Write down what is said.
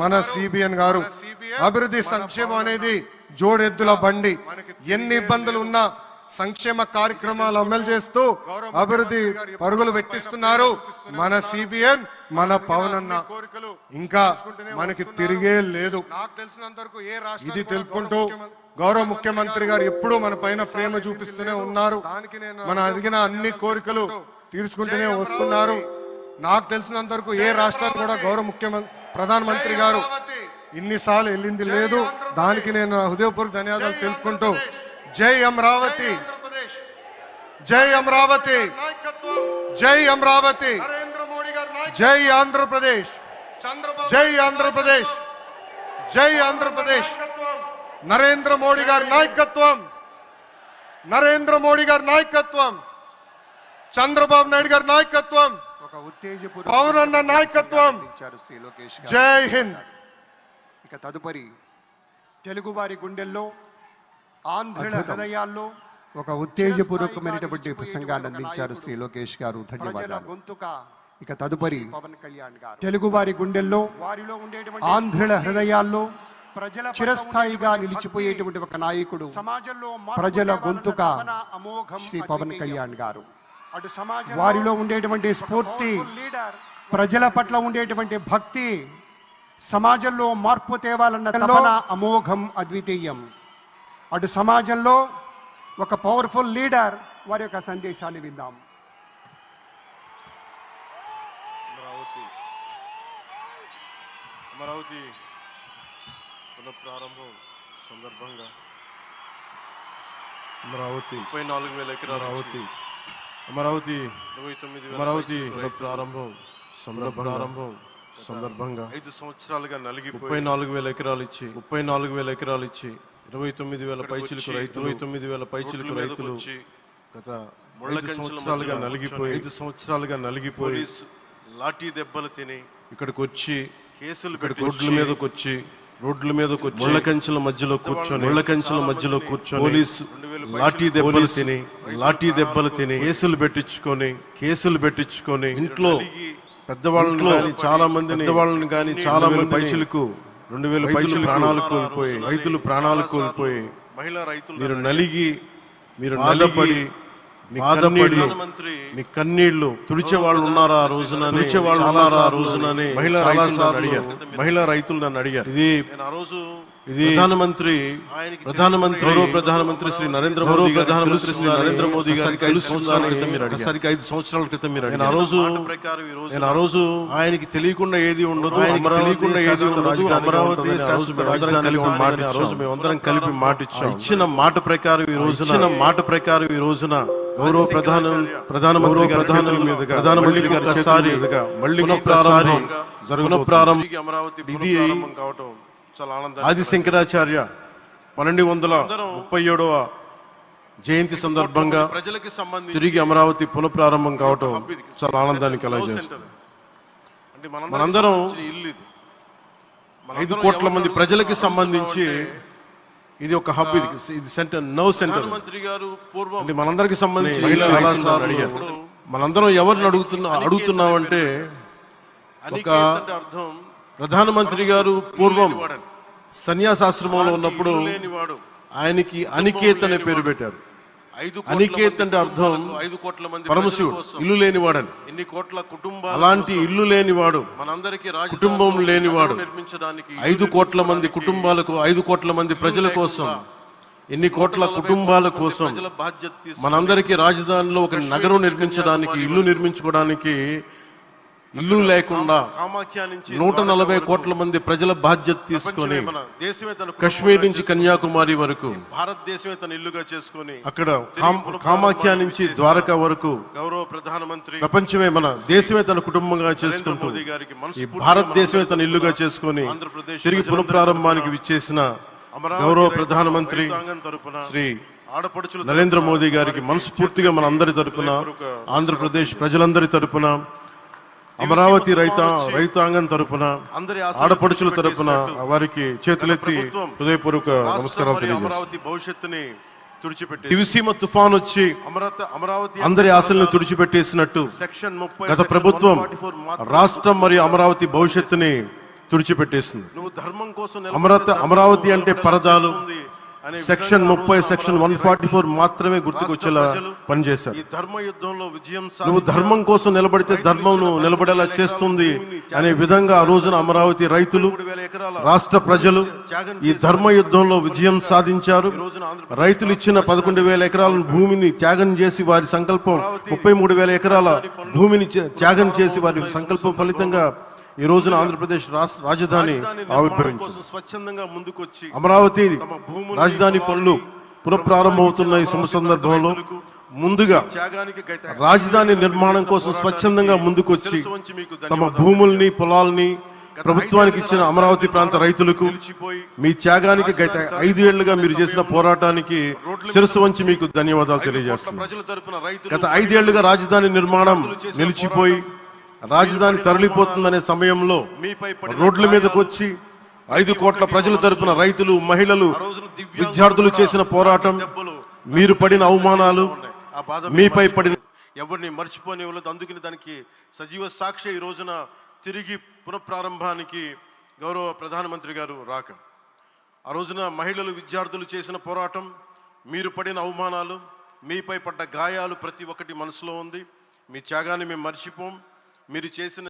మన సిబిఎన్ గారు. అభివృద్ధి సంక్షేమం అనేది జోడెద్దుల బండి. ఎన్ని ఇబ్బందులు ఉన్నా సంక్షేమ కార్యక్రమాలు అమలు చేస్తూ అభివృద్ధి పరుగులు పెట్టిస్తున్నారు మన సిబిఎన్ మన పవన్ అన్న కోరికలు ఇంకా మనకి తిరిగే లేదు. నాకు ఏ రాష్ట్రం ఇది తెలుపుకుంటూ గౌరవ ముఖ్యమంత్రి గారు ఎప్పుడూ మన పైన ప్రేమ చూపిస్తూనే ఉన్నారు. దానికి నేను మన అడిగిన అన్ని కోరికలు తీర్చుకుంటూనే వస్తున్నారు. నాకు తెలిసినంత వరకు ఏ రాష్ట్రానికి కూడా గౌరవ ముఖ్యమంత్రి ప్రధానమంత్రి గారు ఇన్నిసార్లు వెళ్ళింది లేదు. దానికి నేను హృదయపూర్వక ధన్యవాదాలు తెలుపుకుంటూ జై అమరావతి. జై అమరావతి. జై అమరావతి. జై ఆంధ్రప్రదేశ్. జై ఆంధ్రప్రదేశ్. జై ఆంధ్రప్రదేశ్. నరేంద్ర మోడీ గారి నాయకత్వం. నరేంద్ర మోడీ గారి నాయకత్వం. చంద్రబాబు నాయుడు గారి నాయకత్వం. పవన్ నాయకత్వం. శ్రీ లోకేష్. జై హింద్. ఇక తదుపరి తెలుగువారి గుండెల్లో ఆంధ్రుల హృదయాల్లో ఒక ఉత్తేజపూర్వకమైనటువంటి ప్రసంగాన్ని అందించారు శ్రీ లోకేష్ గారు. ధన్యవాదాలు. గొంతుక ఇక తదుపరి పవన్ కళ్యాణ్ గారు. తెలుగువారి గుండెల్లో వారిలో ఉండేటువంటి ఆంధ్రుల హృదయాల్లో ప్రజల చిరస్థాయిగా నిలిచిపోయేటువంటి ఒక నాయకుడు సమాజంలో ప్రజల గొంతుక శ్రీ పవన్. కళ్యాణ్ గారు. వారిలో ఉండేటువంటి స్ఫూర్తి ప్రజల పట్ల ఉండేటువంటి భక్తి సమాజంలో మార్పు తేవాలన్న తపన అమోఘం అద్వితీయం. అటు సమాజంలో ఒక పవర్ఫుల్ లీడర్ వారి యొక్క సందేశాన్ని విందాం. అమరావతి. అమరావతి పునఃప్రారంభం సందర్భంగా. అమరావతి. ముప్పై నాలుగు వేల ఎకరాలు అమరావతి. అమరావతి ఇరవై తొమ్మిది వేల అమరావతి ప్రారంభం ప్రారంభం. సందర్భంగా ఐదు సంవత్సరాలుగా ముప్పై నలిగిపోయి నాలుగు వేల ఎకరాలు ఇచ్చి ముప్పై నాలుగు వేల ఎకరాలు ఇచ్చి ఇరవై తొమ్మిది వేల పైచిలకు రైతులు ఇరవై తొమ్మిది వేల పైచిలకు రైతులు గత ఐదు సంవత్సరాలుగా నలిగిపోయి ఐదు సంవత్సరాలుగా నలిగిపోయి లాఠీ దెబ్బలు తిని ఇక్కడికి వచ్చి కేసులు ఇక్కడికి పెట్టి రోడ్ల మీదకి వచ్చి రోడ్ల వచ్చి ముళ్ళ కంచెల మధ్యలో కూర్చొని ముళ్ళ కంచెల మధ్యలో కూర్చొని పోలీసు లాఠీ దెబ్బలు తిని లాఠీ దెబ్బలు తిని కేసులు పెట్టించుకొని కేసులు పెట్టించుకొని ఇంట్లో కానీ చాలా మంది పెద్దవాళ్ళని కానీ చాలా మంది పైచులకు రెండు వేల పైచులు ప్రాణాలు కోల్పోయి రైతులు ప్రాణాలు కోల్పోయి మహిళా రైతులు మీరు నలిగి మీరు నలిపడి బాధపడి ప్రధానమంత్రి మీ కన్నీళ్ళు తుడిచే వాళ్ళు ఉన్నారా ఆ రోజున తుడిచే వాళ్ళు ఉన్నారా ఆ రోజునని మహిళా రైతులు నన్ను అడిగారు. మహిళా రైతులు నన్ను అడిగారు. ఇది ఆ రోజు ఇది ప్రధానమంత్రి ప్రధానమంత్రి గౌరవ ప్రధానమంత్రి శ్రీ నరేంద్ర మోదీ ప్రధానమంత్రి శ్రీ నరేంద్ర మోదీ గారికి ఐదు సంవత్సరాల క్రితం మీరు అడిగారు. ఐదు సంవత్సరాల క్రితం మీరు. నేను ఆ రోజు నేను ఆ రోజు ఆయనకి తెలియకుండా ఏది ఉండదు ఆయనకి తెలియకుండా ఏది ఉండదు అమరావతి కలిపి ఆ రోజు మేమందరం కలిపి మాట ఇచ్చాం. ఇచ్చిన మాట ప్రకారం ఈ రోజు ఇచ్చిన మాట ప్రకారం ఈ రోజున గౌరవ ప్రధాన ప్రధానమంత్రి ప్రధాన ప్రధానమంత్రి గారు ఒకసారి మళ్ళీ జరుగున ప్రారంభం అమరావతి ఇది కావటం చాలా ఆనందం ఆది శంకరాచార్య పన్నెండు వందల ముప్పై ఏడవ జయంతి సందర్భంగా ప్రజలకి సంబంధించి తిరిగి అమరావతి పునఃప్రారంభం కావటం చాలా ఆనందాన్ని కలగజేస్తుంది. అంటే మనందరం ఐదు కోట్ల మంది ప్రజలకి సంబంధించి ఇది ఒక హబ్ ఇది ఇది సెంటర్ నో సెంటర్ ప్రధానమంత్రి గారు పూర్వం అంటే మనందరికి సంబంధించి. మనందరం ఎవరిని అడుగుతున్నా అడుగుతున్నామంటే అనికేత్ అంటే అర్థం ప్రధానమంత్రి గారు పూర్వం. సన్యాసాశ్రమంలో ఉన్నప్పుడు ఆయనకి అనికేత్ అనే పేరు పెట్టారు. ఐదు అనికేత్ అంటే అర్థం ఐదు కోట్ల మంది పరమశివుడు ఇల్లు లేనివాడని. ఎన్ని కోట్ల కుటుంబాల అలాంటి ఇల్లు లేనివాడు మనందరికీ కుటుంబం లేనివాడు నిర్మించడానికి ఐదు కోట్ల మంది కుటుంబాలకు ఐదు కోట్ల మంది ప్రజల కోసం ఎన్ని కోట్ల కుటుంబాల కోసం మనందరికీ రాజధానిలో ఒక నగరం నిర్మించడానికి ఇల్లు నిర్మించుకోవడానికి ఇల్లు లేకుండా కామాఖ్య నుంచి నూట నలభై కోట్ల మంది ప్రజల బాధ్యత తీసుకొని కశ్మీర్ నుంచి కన్యాకుమారి వరకు భారతదేశమే తన ఇల్లుగా చేసుకొని అక్కడ కామ్- కామాఖ్య నుంచి ద్వారకా వరకు గౌరవ ప్రధానమంత్రి ప్రపంచమే మన దేశమే తన కుటుంబంగా చేసుకుంటూ ఈ భారతదేశమే తన ఇల్లుగా చేసుకొని ఆంధ్రప్రదేశ్ తిరిగి పునఃప్రారంభానికి విచ్చేసిన గౌరవ ప్రధానమంత్రి శ్రీ ఆడపడుచుల నరేంద్ర మోదీ గారికి మనస్ఫూర్తిగా మన అందరి తరపున ఆంధ్రప్రదేశ్ ప్రజలందరి తరపున అమరావతి రైత రైతాంగం తరపున ఆడపడుచుల తరపున వారికి చేతులెత్తి హృదయపూర్వక నమస్కారాలు అమరావతి భవిష్యత్తుని తుడిచిపెట్టి దివిసీమ తుఫాన్ వచ్చి అమరావతి అమరావతి అందరి ఆశలను తుడిచిపెట్టేసినట్టు సెక్షన్ ముప్పై గత ప్రభుత్వం రాష్ట్రం మరియు అమరావతి భవిష్యత్తుని తుడిచిపెట్టేసింది. నువ్వు ధర్మం కోసం అమరత అమరావతి అంటే పరదాలు. సెక్షన్ ముప్పై సెక్షన్ వన్ ఫార్టీ ఫోర్ మాత్రమే గుర్తుకొచ్చేలా పనిచేశారు. ఈ ధర్మ యుద్ధంలో విజయం నువ్వు ధర్మం కోసం నిలబడితే ధర్మం నిలబడేలా చేస్తుంది అనే విధంగా ఆ రోజున అమరావతి రైతులు రాష్ట్ర ప్రజలు ఈ ధర్మ యుద్ధంలో విజయం సాధించారు. రైతులు ఇచ్చిన పదకొండు వేల ఎకరాల భూమిని త్యాగం చేసి వారి సంకల్పం ముప్పై మూడు వేల ఎకరాల భూమిని త్య- త్యాగం చేసి వారి సంకల్పం ఫలితంగా ఈ రోజున ఆంధ్రప్రదేశ్ రాష్ట్ర రాజధాని ఆవిర్భవించింది. స్వచ్ఛందంగా ముందుకొచ్చి అమరావతి రాజధాని పనులు పునఃప్రారంభమవుతున్న ఈ శుభ సందర్భంలో ముందుగా రాజధాని నిర్మాణం కోసం స్వచ్ఛందంగా ముందుకొచ్చి తమ భూముల్ని పొలాల్ని ప్రభుత్వానికి ఇచ్చిన అమరావతి ప్రాంత రైతులకు మీ త్యాగానికి గత ఐదు ఏళ్ళుగా మీరు చేసిన పోరాటానికి శిరస్సు వంచి మీకు ధన్యవాదాలు తెలియజేస్తున్నాను. గత ఐదేళ్ళుగా రాజధాని నిర్మాణం నిలిచిపోయి రాజధాని తరలిపోతుందనే సమయంలో మీపై పడిన రోడ్ల మీదకి వచ్చి ఐదు కోట్ల ప్రజల తరపున రైతులు మహిళలు విద్యార్థులు చేసిన పోరాటం మీరు పడిన అవమానాలు ఉన్నాయి. ఆ బాధ మీపై పడిన ఎవరిని మర్చిపోనివ్వలేదు. అందుకని దానికి సజీవ సాక్షి ఈ రోజున తిరిగి పునఃప్రారంభానికి గౌరవ ప్రధానమంత్రి గారు రాక. ఆ రోజున మహిళలు విద్యార్థులు చేసిన పోరాటం మీరు పడిన అవమానాలు మీపై పడ్డ గాయాలు ప్రతి ఒక్కటి మనసులో ఉంది. మీ త్యాగాన్ని మేము మర్చిపోం. మీరు చేసిన